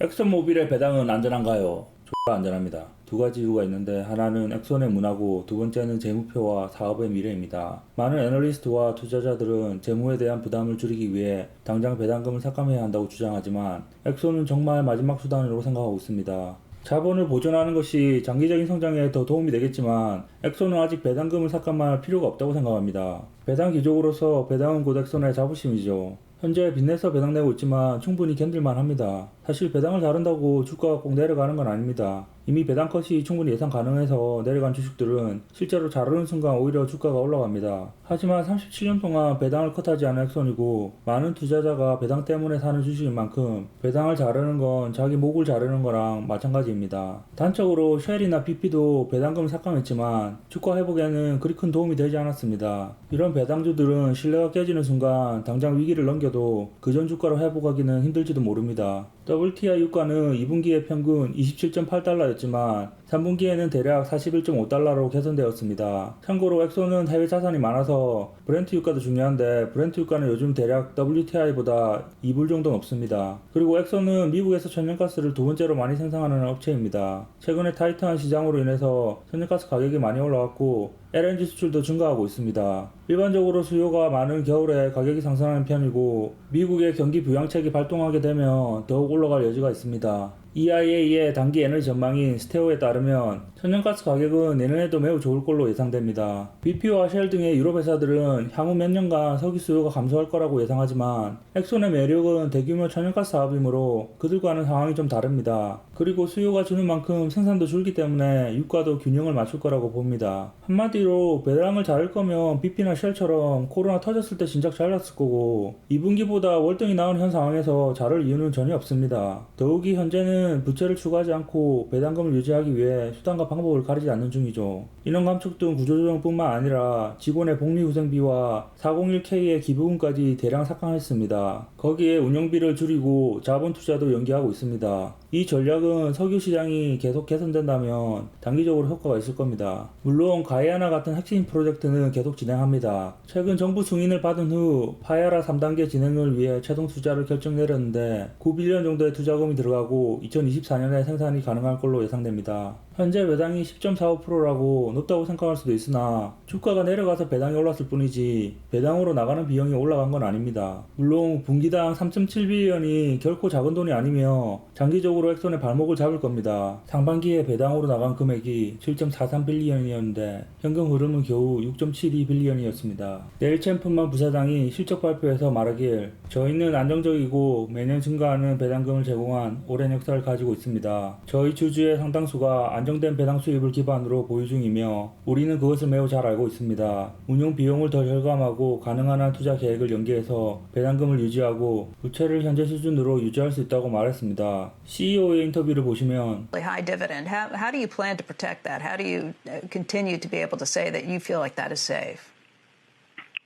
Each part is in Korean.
엑슨모빌의 배당은 안전한가요? X가 안전합니다. 두 가지 이유가 있는데 하나는 엑손의 문화고 두 번째는 재무표와 사업의 미래입니다. 많은 애널리스트와 투자자들은 재무에 대한 부담을 줄이기 위해 당장 배당금을 삭감해야 한다고 주장하지만 엑손은 정말 마지막 수단으로 생각하고 있습니다. 자본을 보존하는 것이 장기적인 성장에 더 도움이 되겠지만 엑소는 아직 배당금을 삭감할 필요가 없다고 생각합니다. 배당 기족으로서 배당은 곧 엑소의 자부심이죠. 현재 빚내서 배당내고 있지만 충분히 견딜만 합니다. 사실 배당을 다룬다고 주가가 꼭 내려가는 건 아닙니다. 이미 배당 컷이 충분히 예상 가능해서 내려간 주식들은 실제로 자르는 순간 오히려 주가가 올라갑니다. 하지만 37년 동안 배당을 컷하지 않은 엑손이고 많은 투자자가 배당 때문에 사는 주식인 만큼 배당을 자르는 건 자기 목을 자르는 거랑 마찬가지입니다. 단적으로 쉘이나 BP도 배당금 삭감했지만 주가 회복에는 그리 큰 도움이 되지 않았습니다. 이런 배당주들은 신뢰가 깨지는 순간 당장 위기를 넘겨도 그전 주가로 회복하기는 힘들지도 모릅니다. WTI 유가는 2분기에 평균 27.8달러였지만 3분기에는 대략 41.5달러로 개선되었습니다. 참고로 엑소는 해외 자산이 많아서 브렌트 유가도 중요한데 브렌트 유가는 요즘 대략 WTI보다 2불 정도 높습니다. 그리고 엑소는 미국에서 천연가스를 두 번째로 많이 생산하는 업체입니다. 최근에 타이트한 시장으로 인해서 천연가스 가격이 많이 올라왔고 LNG 수출도 증가하고 있습니다. 일반적으로 수요가 많은 겨울에 가격이 상승하는 편이고 미국의 경기 부양책이 발동하게 되면 더욱 올라갈 여지가 있습니다. EIA의 단기 에너지 전망인 스테오에 따르면 천연가스 가격은 내년에도 매우 좋을 걸로 예상됩니다. BP와 쉘 등의 유럽 회사들은 향후 몇 년간 석유 수요가 감소할 거라고 예상하지만 엑손의 매력은 대규모 천연가스 사업이므로 그들과는 상황이 좀 다릅니다. 그리고 수요가 주는 만큼 생산도 줄기 때문에 유가도 균형을 맞출 거라고 봅니다. 한마디로 배당을 자를 거면 BP나 쉘처럼 코로나 터졌을 때 진작 잘랐을 거고 2분기보다 월등히 나은 현 상황에서 자를 이유는 전혀 없습니다. 더욱이 현재는 부채를 추구하지 않고 배당금을 유지하기 위해 수단과 방법을 가리지 않는 중이죠. 인원 감축 등 구조조정뿐만 아니라 직원의 복리후생비와 401k의 기부금까지 대량 삭감했습니다. 거기에 운영비를 줄이고 자본 투자도 연기하고 있습니다. 이 전략은 석유 시장이 계속 개선된다면 단기적으로 효과가 있을 겁니다. 물론 가이아나 같은 핵심 프로젝트는 계속 진행합니다. 최근 정부 승인을 받은 후 파야라 3단계 진행을 위해 최종 투자를 결정 내렸는데 9빌리언 정도의 투자금이 들어가고 2024년에 생산이 가능할 걸로 예상됩니다. 현재 배당이 10.45%라고 높다고 생각할 수도 있으나 주가가 내려가서 배당이 올랐을 뿐이지 배당으로 나가는 비용이 올라간 건 아닙니다. 물론 분기당 3.7빌리언이 결코 작은 돈이 아니며 장기적으로 엑손의 발목을 잡을 겁니다. 상반기에 배당으로 나간 금액이 7.43빌리언이었는데 현금 흐름은 겨우 6.72빌리언이었습니다. 내일 챔프만 부사장이 실적 발표에서 말하길 저희는 안정적이고 매년 증가하는 배당금을 제공한 오랜 역사를 가지고 있습니다. 저희 주주의 상당수가 안정된 배당 수입을 기반으로 보유 중이며 우리는 그것을 매우 잘 알고 있습니다. 운용 비용을 더 절감하고 가능한 한 투자 계획을 연계해서 배당금을 유지하고 부채를 현재 수준으로 유지할 수 있다고 말했습니다. CEO의 인터뷰를 보시면 high dividend. How, how do you plan to protect that? How do you uh, continue to be able to say that you feel like that is safe?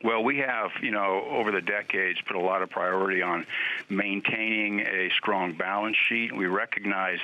Well, we have, you know, over the decades put a lot of priority on maintaining a strong balance sheet. We recognize,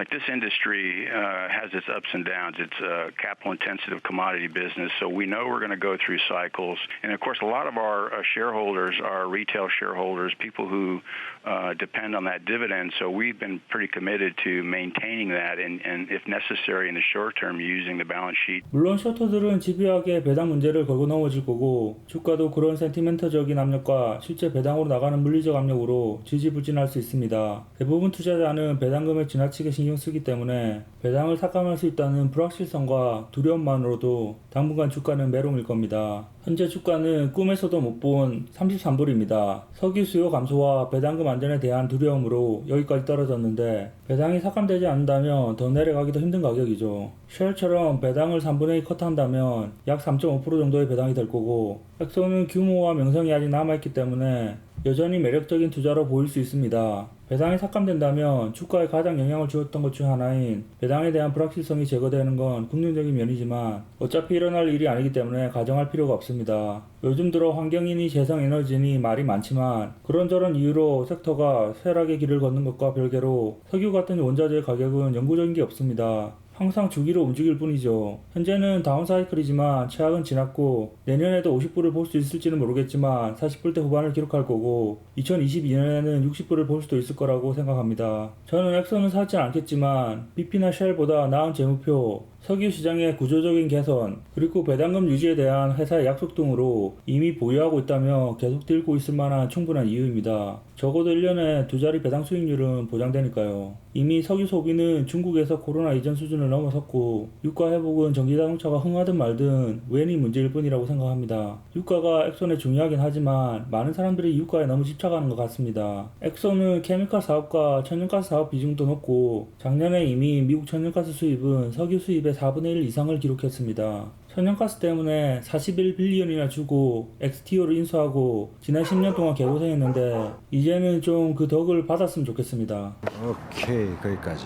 like this industry uh, has its ups and downs. It's a capital-intensive commodity business, so we know we're going to go through cycles. And of course, a lot of our uh, shareholders are retail shareholders, people who uh, depend on that dividend. So we've been pretty committed to maintaining that, and, and if necessary, in the short term, using the balance sheet. 물론 셔터들은 집요하게 배당 문제를 걸고 넘어질 거고 주가도 그런 센티멘터적인 압력과 실제 배당으로 나가는 물리적 압력으로 지지부진할 수 있습니다. 대부분 투자자는 배당금에 지나치게 신경 쓰기 때문에 배당을 삭감할 수 있다는 불확실성과 두려움만으로도 당분간 주가는 매롱일 겁니다. 현재 주가는 꿈에서도 못 본 33불입니다. 석유 수요 감소와 배당금 안전에 대한 두려움으로 여기까지 떨어졌는데 배당이 삭감되지 않는다면 더 내려가기도 힘든 가격이죠. 쉘처럼 배당을 3분의 2 컷한다면 약 3.5% 정도의 배당이 될 거고 엑소는 규모와 명성이 아직 남아있기 때문에 여전히 매력적인 투자로 보일 수 있습니다. 배당이 삭감된다면 주가에 가장 영향을 주었던 것 중 하나인 배당에 대한 불확실성이 제거되는 건 긍정적인 면이지만 어차피 일어날 일이 아니기 때문에 가정할 필요가 없습니다. 요즘 들어 환경이니 재생에너지니 말이 많지만 그런저런 이유로 섹터가 쇠락의 길을 걷는 것과 별개로 석유 같은 원자재 가격은 영구적인 게 없습니다. 항상 주기로 움직일 뿐이죠. 현재는 다운사이클이지만 최악은 지났고 내년에도 50불을 볼 수 있을지는 모르겠지만 40불대 후반을 기록할 거고 2022년에는 60불을 볼 수도 있을 거라고 생각합니다. 저는 엑선은 사지 않겠지만 BP나 쉘보다 나은 재무표, 석유 시장의 구조적인 개선, 그리고 배당금 유지에 대한 회사의 약속 등으로 이미 보유하고 있다며 계속 들고 있을 만한 충분한 이유입니다. 적어도 1년에 두 자리 배당 수익률은 보장되니까요. 이미 석유 소비는 중국에서 코로나 이전 수준을 넘어섰고 유가 회복은 전기자동차가 흥하든 말든 웬이 문제일 뿐이라고 생각합니다. 유가가 엑선에 중요하긴 하지만 많은 사람들이 유가에 너무 집착하는 것 같습니다. 엑선은 케미칼 사업과 천연가스 사업 비중도 높고 작년에 이미 미국 천연가스 수입은 석유 수입의 4분의 1 이상을 기록했습니다. 천연가스 때문에 41빌리언이나 주고 XTO를 인수하고 지난 10년 동안 개고생했는데 이제는 좀 그 덕을 받았으면 좋겠습니다. 오케이 거기까지